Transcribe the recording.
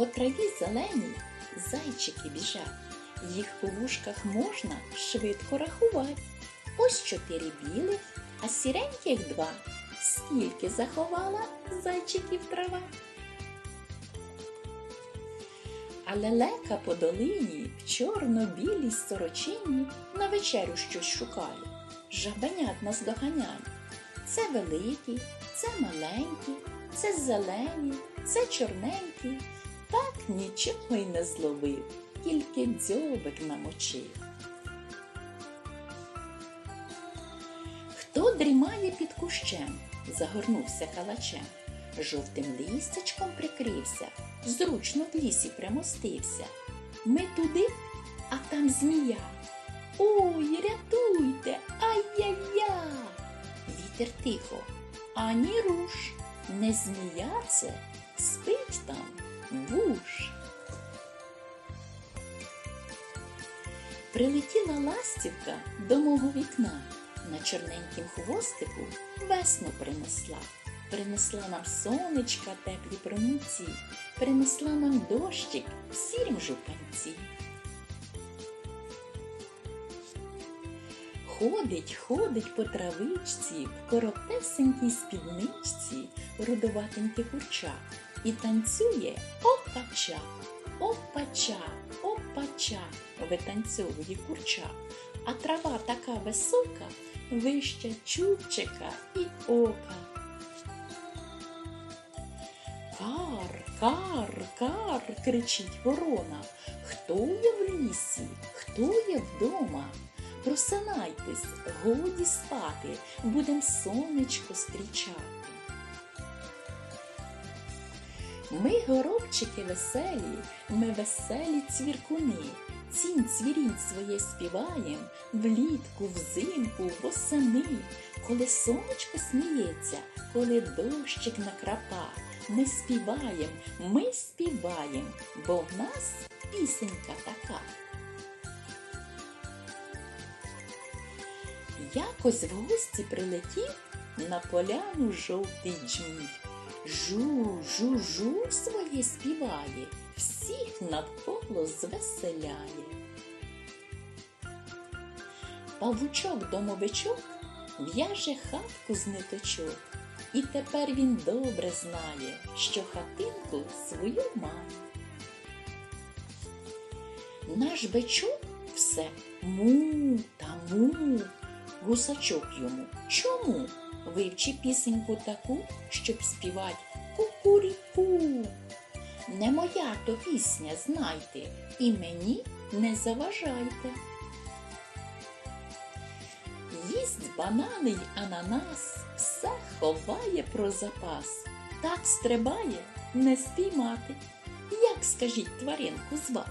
По траві зеленій зайчики біжать. Їх по вушках можна швидко рахувати. Ось чотири білих, а сіреньких два. Скільки заховала зайчиків трава. А лелека по долині в чорно-білій сорочині на вечерю щось шукає. Жабенят наздоганяє. Це великі, це маленькі, це зелені, це чорненькі. Нічого й не зловив, тільки дзьобик намочив. Хто дрімає під кущем, загорнувся калачем, жовтим листячком прикрився, зручно в лісі примостився. Ми туди, а там змія. Ой, рятуйте, ай-яй-я! Вітер тихо, ані руш, не змія це, спить там вуш. Прилетіла ластівка до мого вікна, на чорненькім хвостику весну принесла. Принесла нам сонечка теплі промінці, принесла нам дощик в сірім жупанці. Ходить, ходить по травичці, в коротесенькій спідничці, рудоватенький курча, і танцює опача, опача, опача, витанцьовує курча, а трава така висока, вища чубчика і ока. Кар, кар, кар, кричить ворона. Хто є в лісі, хто є вдома? Просинайтесь, годі спати, будем сонечко зустрічати. Ми горобчики веселі, ми веселі цвіркуни. Цінь цвірінь своє співаєм, влітку, взимку, восени. Коли сонечко сміється, коли дощик накрапа, ми співаєм, ми співаєм, бо в нас пісенька така. Якось в гості прилетів на поляну жовтий джміль. Жу, жу, жу своє співає, всіх навколо звеселяє. Павучок домовичок в'яже хатку з ниточок, і тепер він добре знає, що хатинку свою має. Наш бичок все му та му, гусачок йому. Чому? Вивчи пісеньку таку, щоб співать кукуріку. Не моя то пісня, знайте, і мені не заважайте. Їсть банани й ананас, все ховає про запас. Так стрибає не спіймати. Як скажіть тваринку звати?